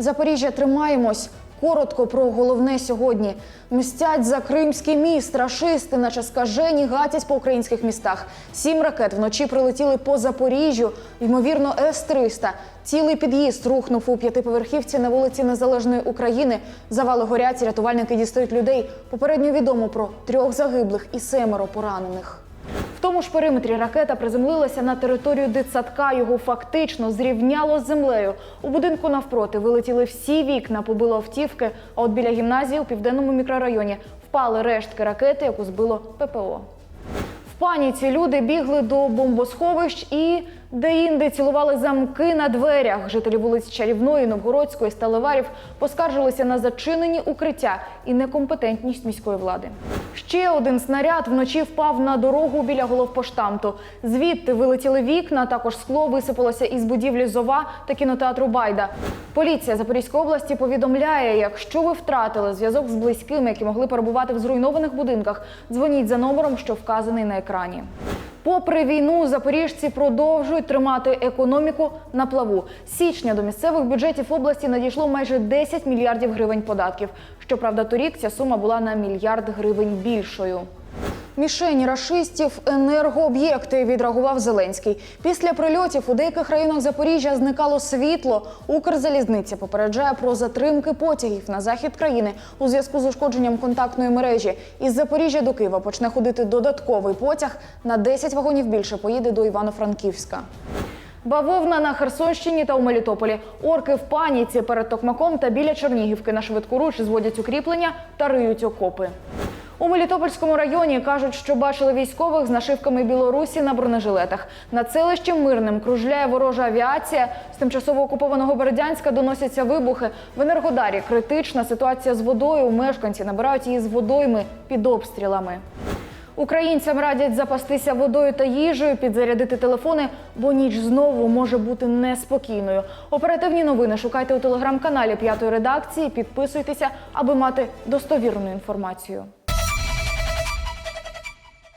Запоріжжя тримаємось. Коротко про головне сьогодні. Мстять за Кримський міст. Рашисти, наче скажені, гатять по українських містах. Сім ракет вночі прилетіли по Запоріжжю. Ймовірно, С-300. Цілий під'їзд рухнув у п'ятиповерхівці на вулиці Незалежної України. Завали горять, рятувальники дістають людей. Попередньо відомо про трьох загиблих і семеро поранених. Тому ж периметрі ракета приземлилася на територію дитсадка. Його фактично зрівняло з землею. У будинку навпроти вилетіли всі вікна, побило автівки. А от біля гімназії у південному мікрорайоні впали рештки ракети, яку збило ППО. В паніці люди бігли до бомбосховищ і де-інде цілували замки на дверях. Жителі вулиць Чарівної, Новгородської, Сталеварів поскаржилися на зачинені укриття і некомпетентність міської влади. Ще один снаряд вночі впав на дорогу біля головпоштамту. Звідти вилетіли вікна, також скло висипалося із будівлі Зова та кінотеатру Байда. Поліція Запорізької області повідомляє, якщо ви втратили зв'язок з близькими, які могли перебувати в зруйнованих будинках, дзвоніть за номером, що вказаний на екрані. Попри війну, запоріжці продовжують тримати економіку на плаву. Січня до місцевих бюджетів області надійшло майже 10 мільярдів гривень податків. Щоправда, торік ця сума була на мільярд гривень більшою. Мішені рашистів енергооб'єкти відреагував Зеленський. Після прильотів у деяких районах Запоріжжя зникало світло. Укрзалізниця попереджає про затримки потягів на захід країни у зв'язку з ушкодженням контактної мережі. Із Запоріжжя до Києва почне ходити додатковий потяг. На 10 вагонів більше поїде до Івано-Франківська. Бавовна на Херсонщині та у Мелітополі. Орки в паніці перед Токмаком та біля Чернігівки на швидкоруч зводять укріплення та риють окопи. У Мелітопольському районі кажуть, що бачили військових з нашивками Білорусі на бронежилетах. Над селищем Мирним кружляє ворожа авіація. З тимчасово окупованого Бердянська доносяться вибухи. В Енергодарі критична ситуація з водою. Мешканці набирають її з водойми під обстрілами. Українцям радять запастися водою та їжею, підзарядити телефони, бо ніч знову може бути неспокійною. Оперативні новини шукайте у телеграм-каналі п'ятої редакції. Підписуйтеся, аби мати достовірну інформацію.